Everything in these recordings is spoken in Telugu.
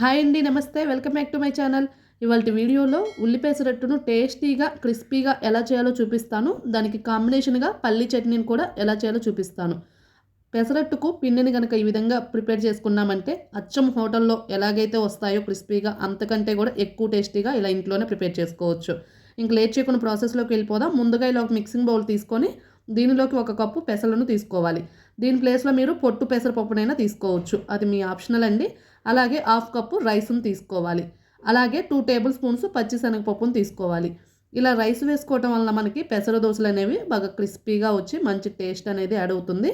హాయ్ అండి నమస్తే. Welcome back to my channel. ఇవాళ వీడియోలో ఉల్లి పెసరట్టును టేస్టీగా క్రిస్పీగా ఎలా చేయాలో చూపిస్తాను. దానికి కాంబినేషన్గా పల్లి చట్నీని కూడా ఎలా చేయాలో చూపిస్తాను. పెసరట్టుకు పిండిని కనుక ఈ విధంగా ప్రిపేర్ చేసుకున్నామంటే అచ్చం హోటల్లో ఎలాగైతే వస్తాయో క్రిస్పీగా అంతకంటే కూడా ఎక్కువ టేస్టీగా ఇలా ఇంట్లోనే ప్రిపేర్ చేసుకోవచ్చు. ఇంక లేట్ చేయకుండా ప్రాసెస్లోకి వెళ్ళిపోదాం. ముందుగా ఇలా ఒక మిక్సింగ్ బౌల్ తీసుకొని దీనిలోకి ఒక కప్పు పెసలను తీసుకోవాలి. దీని ప్లేస్లో మీరు పొట్టు పెసరపప్పునైనా తీసుకోవచ్చు. అది మీ ఆప్షనల్ అండి. అలాగే హాఫ్ కప్పు రైస్ను తీసుకోవాలి. అలాగే టూ టేబుల్ స్పూన్స్ పచ్చిశనగపప్పును తీసుకోవాలి. ఇలా రైస్ వేసుకోవటం వలన మనకి పెసర దోశలు అనేవి బాగా క్రిస్పీగా వచ్చి మంచి టేస్ట్ అనేది యాడ్ అవుతుంది.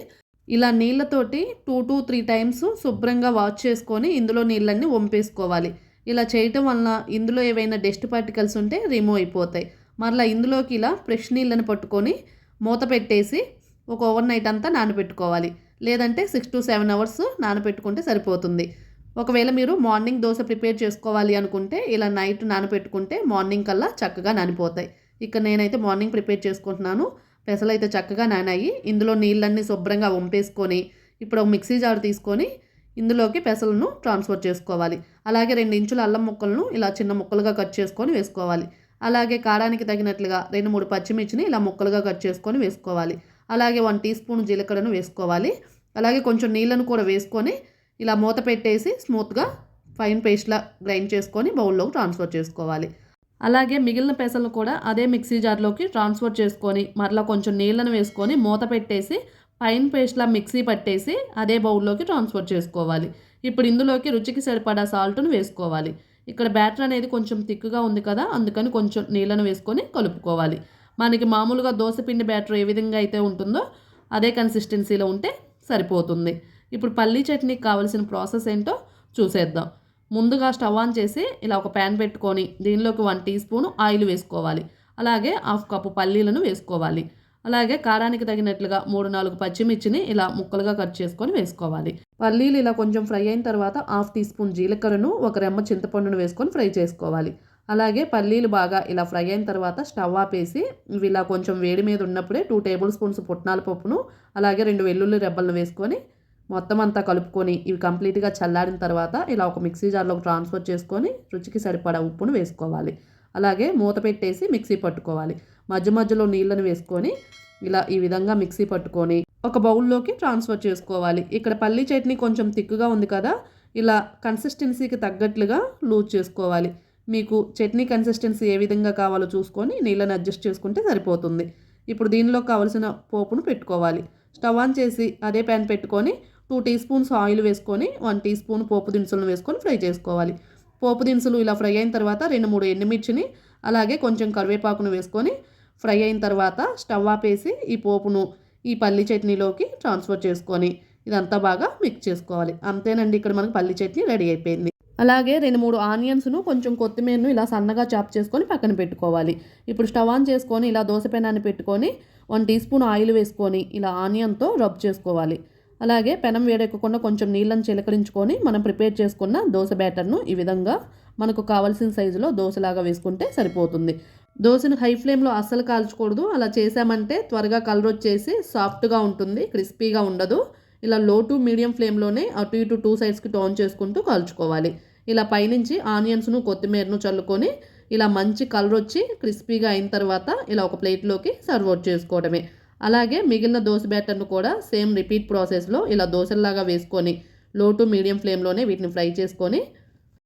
ఇలా నీళ్ళతోటి టూ టు త్రీ టైమ్స్ శుభ్రంగా వాష్ చేసుకొని ఇందులో నీళ్ళన్నీ వంపేసుకోవాలి. ఇలా చేయటం వలన ఇందులో ఏవైనా డస్ట్ పార్టికల్స్ ఉంటే రిమూవ్ అయిపోతాయి. మరలా ఇందులోకి ఇలా ఫ్రెష్ నీళ్ళని పట్టుకొని మూత పెట్టేసి ఒక ఓవర్ నైట్ అంతా నానబెట్టుకోవాలి. లేదంటే సిక్స్ టు సెవెన్ అవర్స్ నానబెట్టుకుంటే సరిపోతుంది. ఒకవేళ మీరు మార్నింగ్ దోశ ప్రిపేర్ చేసుకోవాలి అనుకుంటే ఇలా నైట్ నానబెట్టుకుంటే మార్నింగ్ కల్లా చక్కగా నానిపోతాయి. ఇక్కడ నేనైతే మార్నింగ్ ప్రిపేర్ చేసుకుంటున్నాను. పెసలు అయితే చక్కగా నానాయి. ఇందులో నీళ్ళన్నీ శుభ్రంగా వంపేసుకొని ఇప్పుడు ఒక మిక్సీ జార్ తీసుకొని ఇందులోకి పెసలను ట్రాన్స్ఫర్ చేసుకోవాలి. అలాగే రెండు ఇంచుల అల్లం ముక్కలను ఇలా చిన్న ముక్కలుగా కట్ చేసుకొని వేసుకోవాలి. అలాగే కారానికి తగినట్లుగా రెండు మూడు పచ్చిమిర్చిని ఇలా ముక్కలుగా కట్ చేసుకొని వేసుకోవాలి. అలాగే వన్ టీ స్పూన్ జీలకర్రను వేసుకోవాలి. అలాగే కొంచెం నీళ్ళను కూడా వేసుకొని ఇలా మూత పెట్టేసి స్మూత్గా ఫైన్ పేస్ట్లా గ్రైండ్ చేసుకొని బౌల్లోకి ట్రాన్స్ఫర్ చేసుకోవాలి. అలాగే మిగిలిన పెసలను కూడా అదే మిక్సీ జార్లోకి ట్రాన్స్ఫర్ చేసుకొని మరలా కొంచెం నీళ్ళను వేసుకొని మూత పెట్టేసి ఫైన్ పేస్ట్లా మిక్సీ పట్టేసి అదే బౌల్లోకి ట్రాన్స్ఫర్ చేసుకోవాలి. ఇప్పుడు ఇందులోకి రుచికి సరిపడా సాల్ట్ను వేసుకోవాలి. ఇక్కడ బ్యాటర్ అనేది కొంచెం థిక్గా ఉంది కదా అందుకని కొంచెం నీళ్ళను వేసుకొని కలుపుకోవాలి. మనకి మామూలుగా దోశపిండి బ్యాటర్ ఏ విధంగా అయితే ఉంటుందో అదే కన్సిస్టెన్సీలో ఉంటే సరిపోతుంది. ఇప్పుడు పల్లీ చట్నీకి కావాల్సిన ప్రాసెస్ ఏంటో చూసేద్దాం. ముందుగా స్టవ్ ఆన్ చేసి ఇలా ఒక ప్యాన్ పెట్టుకొని దీనిలోకి వన్ టీ స్పూన్ ఆయిల్ వేసుకోవాలి. అలాగే హాఫ్ కప్పు పల్లీలను వేసుకోవాలి. అలాగే కారానికి తగినట్లుగా మూడు నాలుగు పచ్చిమిర్చిని ఇలా ముక్కలుగా కట్ చేసుకొని వేసుకోవాలి. పల్లీలు ఇలా కొంచెం ఫ్రై అయిన తర్వాత హాఫ్ టీ స్పూన్ జీలకర్రను ఒక రెమ్మ చింతపండును వేసుకొని ఫ్రై చేసుకోవాలి. అలాగే పల్లీలు బాగా ఇలా ఫ్రై అయిన తర్వాత స్టవ్ ఆపేసి ఇవి ఇలా కొంచెం వేడి మీద ఉన్నప్పుడే టూ టేబుల్ స్పూన్స్ పుట్నాల పప్పును అలాగే రెండు వెల్లుల్లి రెబ్బలను వేసుకొని మొత్తం అంతా కలుపుకొని ఇవి కంప్లీట్గా చల్లారిన తర్వాత ఇలా ఒక మిక్సీ జార్లోకి ట్రాన్స్ఫర్ చేసుకొని రుచికి సరిపడా ఉప్పును వేసుకోవాలి. అలాగే మూత పెట్టేసి మిక్సీ పట్టుకోవాలి. మధ్య మధ్యలో నీళ్ళను వేసుకొని ఇలా ఈ విధంగా మిక్సీ పట్టుకొని ఒక బౌల్లోకి ట్రాన్స్ఫర్ చేసుకోవాలి. ఇక్కడ పల్లీ చట్నీ కొంచెం తిక్కుగా ఉంది కదా ఇలా కన్సిస్టెన్సీకి తగ్గట్లుగా లూజ్ చేసుకోవాలి. మీకు చట్నీ కన్సిస్టెన్సీ ఏ విధంగా కావాలో చూసుకొని నీళ్ళని అడ్జస్ట్ చేసుకుంటే సరిపోతుంది. ఇప్పుడు దీనిలో కావలసిన పోపును పెట్టుకోవాలి. స్టవ్ ఆన్ చేసి అదే ప్యాన్ పెట్టుకొని టూ టీ స్పూన్స్ ఆయిల్ వేసుకొని వన్ టీ స్పూన్ పోపు దినుసులను వేసుకొని ఫ్రై చేసుకోవాలి. పోపు దినుసులు ఇలా ఫ్రై అయిన తర్వాత రెండు మూడు ఎండుమిర్చిని అలాగే కొంచెం కరివేపాకును వేసుకొని ఫ్రై అయిన తర్వాత స్టవ్ ఆపేసి ఈ పోపును ఈ పల్లి చట్నీలోకి ట్రాన్స్ఫర్ చేసుకొని ఇదంతా బాగా మిక్స్ చేసుకోవాలి. అంతేనండి ఇక్కడ మనకు పల్లి చట్నీ రెడీ అయిపోయింది. అలాగే రెండు మూడు ఆనియన్స్ను కొంచెం కొత్తిమీరను ఇలా సన్నగా చాప్ చేసుకొని పక్కన పెట్టుకోవాలి. ఇప్పుడు స్టవ్ ఆన్ చేసుకొని ఇలా దోశ పెనాన్ని పెట్టుకొని వన్ టీ స్పూన్ ఆయిల్ వేసుకొని ఇలా ఆనియన్తో రబ్ చేసుకోవాలి. అలాగే పెనం వేడెక్కకుండా కొంచెం నీళ్ళని చిలకరించుకొని మనం ప్రిపేర్ చేసుకున్న దోశ బ్యాటర్ను ఈ విధంగా మనకు కావాల్సిన సైజులో దోశలాగా వేసుకుంటే సరిపోతుంది. దోశను హై ఫ్లేమ్లో అస్సలు కాల్చకూడదు. అలా చేసామంటే త్వరగా కలర్ వచ్చేసి సాఫ్ట్గా ఉంటుంది క్రిస్పీగా ఉండదు. ఇలా లో టు మీడియం ఫ్లేమ్లోనే అటు ఇటు టూ సైడ్స్కి టర్న్ చేసుకుంటూ కాల్చుకోవాలి. ఇలా పైనుంచి ఆనియన్స్ను కొత్తిమీరను చల్లుకొని ఇలా మంచి కలర్ వచ్చి క్రిస్పీగా అయిన తర్వాత ఇలా ఒక ప్లేట్లోకి సర్వ్ అవుట్ చేసుకోవడమే. అలాగే మిగిలిన దోశ బ్యాటర్ను కూడా సేమ్ రిపీట్ ప్రాసెస్లో ఇలా దోశల్లాగా వేసుకొని లో టు మీడియం ఫ్లేమ్లోనే వీటిని ఫ్రై చేసుకొని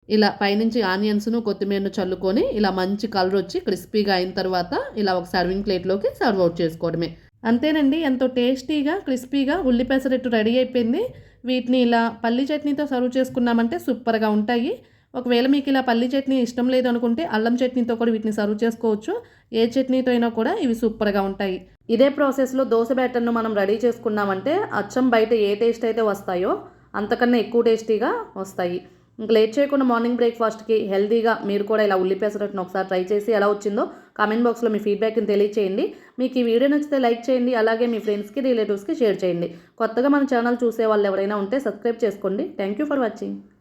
ఇలా పైనుంచి ఆనియన్స్ను కొత్తిమీరను చల్లుకొని ఇలా మంచి కలర్ వచ్చి క్రిస్పీగా అయిన తర్వాత ఇలా ఒక సర్వింగ్ ప్లేట్లోకి సర్వ్ అవుట్ చేసుకోవడమే. అంతేనండి ఎంతో టేస్టీగా క్రిస్పీగా ఉల్లిపెసరెట్టు రెడీ అయిపోయింది. వీటిని ఇలా పల్లి చట్నీతో సర్వ్ చేసుకున్నామంటే సూపర్గా ఉంటాయి. ఒకవేళ మీకు ఇలా పల్లి చట్నీ ఇష్టం లేదు అనుకుంటే అల్లం చట్నీతో కూడా వీటిని సర్వ్ చేసుకోవచ్చు. ఏ చట్నీతో అయినా కూడా ఇవి సూపర్గా ఉంటాయి. ఇదే ప్రాసెస్లో దోశ బ్యాటర్ను మనం రెడీ చేసుకున్నామంటే అచ్చం బయట ఏ టేస్ట్ అయితే వస్తాయో అంతకన్నా ఎక్కువ టేస్టీగా వస్తాయి. ఇంక లేట్ చేయకుండా మార్నింగ్ బ్రేక్ఫాస్ట్కి హెల్తీగా మీరు కూడా ఇలా ఉల్లిపేసరట్ను ఒకసారి ట్రై చేసి ఎలా వచ్చిందో కామెంట్ బాక్స్లో మీ ఫీడ్బ్యాక్ని తెలియచేయండి. మీకు ఈ వీడియో నచ్చితే లైక్ చేయండి అలాగే మీ ఫ్రెండ్స్కి రిలేటివ్స్కి షేర్ చేయండి. కొత్తగా మన ఛానల్ చూసే వాళ్ళు ఎవరైనా ఉంటే సబ్స్క్రైబ్ చేసుకోండి. Thank you for watching